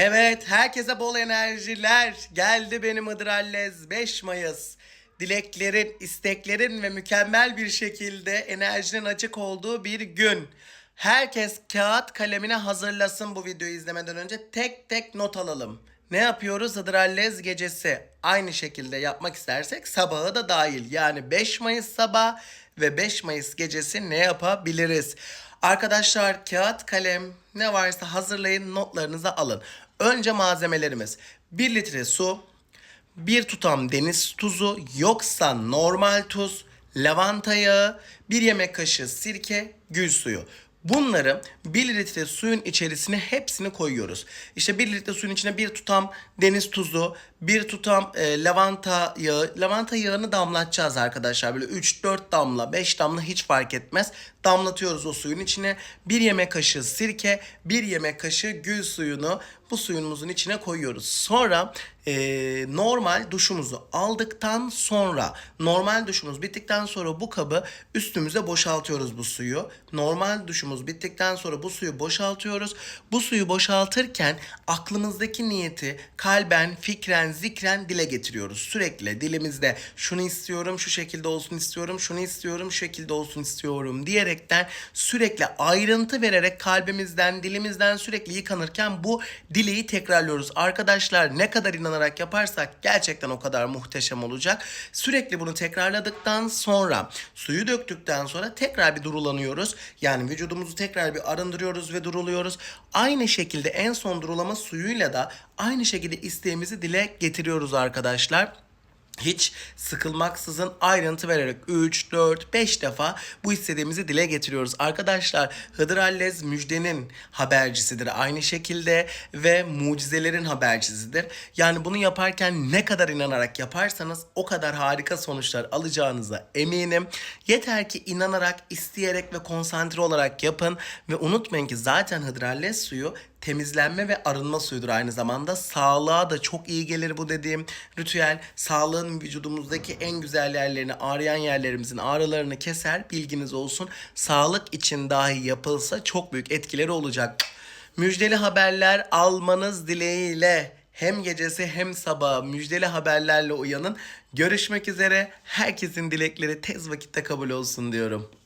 Evet, herkese bol enerjiler. Geldi benim Hıdrellez 5 Mayıs. Dileklerin, isteklerin ve mükemmel bir şekilde enerjinin açık olduğu bir gün. Herkes kağıt kalemine hazırlasın bu videoyu izlemeden önce. Tek tek not alalım. Ne yapıyoruz? Hıdrellez gecesi. Aynı şekilde yapmak istersek sabahı da dahil. Yani 5 Mayıs sabah ve 5 Mayıs gecesi ne yapabiliriz? Arkadaşlar kağıt kalem ne varsa hazırlayın notlarınızı alın. Önce malzemelerimiz 1 litre su, bir tutam deniz tuzu yoksa normal tuz, lavanta yağı, bir yemek kaşığı sirke, gül suyu. Bunları 1 litre suyun içerisine hepsini koyuyoruz. İşte 1 litre suyun içine bir tutam deniz tuzu, bir tutam e, lavanta yağı. Lavanta yağını damlatacağız arkadaşlar. Böyle 3-4 damla, 5 damla hiç fark etmez. Damlatıyoruz o suyun içine. Bir yemek kaşığı sirke, bir yemek kaşığı gül suyunu bu suyumuzun içine koyuyoruz. Sonra e, normal duşumuzu aldıktan sonra normal duşumuz bittikten sonra bu kabı üstümüze boşaltıyoruz bu suyu. Normal duşumuz bittikten sonra bu suyu boşaltıyoruz. Bu suyu boşaltırken aklımızdaki niyeti kalben, fikren, zikren dile getiriyoruz. Sürekli dilimizde şunu istiyorum, şu şekilde olsun istiyorum, şunu istiyorum, şu şekilde olsun istiyorum diyerekten sürekli ayrıntı vererek kalbimizden, dilimizden sürekli yıkanırken bu dileği tekrarlıyoruz. Arkadaşlar ne kadar inanarak yaparsak gerçekten o kadar muhteşem olacak. Sürekli bunu tekrarladıktan sonra suyu döktükten sonra tekrar bir durulanıyoruz. Yani vücudumuzu tekrar bir arındırıyoruz ve duruluyoruz. Aynı şekilde en son durulama suyuyla da aynı şekilde isteğimizi dile getiriyoruz arkadaşlar hiç sıkılmaksızın ayrıntı vererek 3, 4, 5 defa bu istediğimizi dile getiriyoruz. Arkadaşlar Hıdır Allez müjdenin habercisidir aynı şekilde ve mucizelerin habercisidir. Yani bunu yaparken ne kadar inanarak yaparsanız o kadar harika sonuçlar alacağınıza eminim. Yeter ki inanarak, isteyerek ve konsantre olarak yapın ve unutmayın ki zaten Hıdır Allez suyu temizlenme ve arınma suyudur aynı zamanda. Sağlığa da çok iyi gelir bu dediğim ritüel. Sağlığın vücudumuzdaki en güzel yerlerini, ağrıyan yerlerimizin ağrılarını keser. Bilginiz olsun. Sağlık için dahi yapılsa çok büyük etkileri olacak. Müjdeli haberler almanız dileğiyle hem gecesi hem sabahı müjdeli haberlerle uyanın. Görüşmek üzere. Herkesin dilekleri tez vakitte kabul olsun diyorum.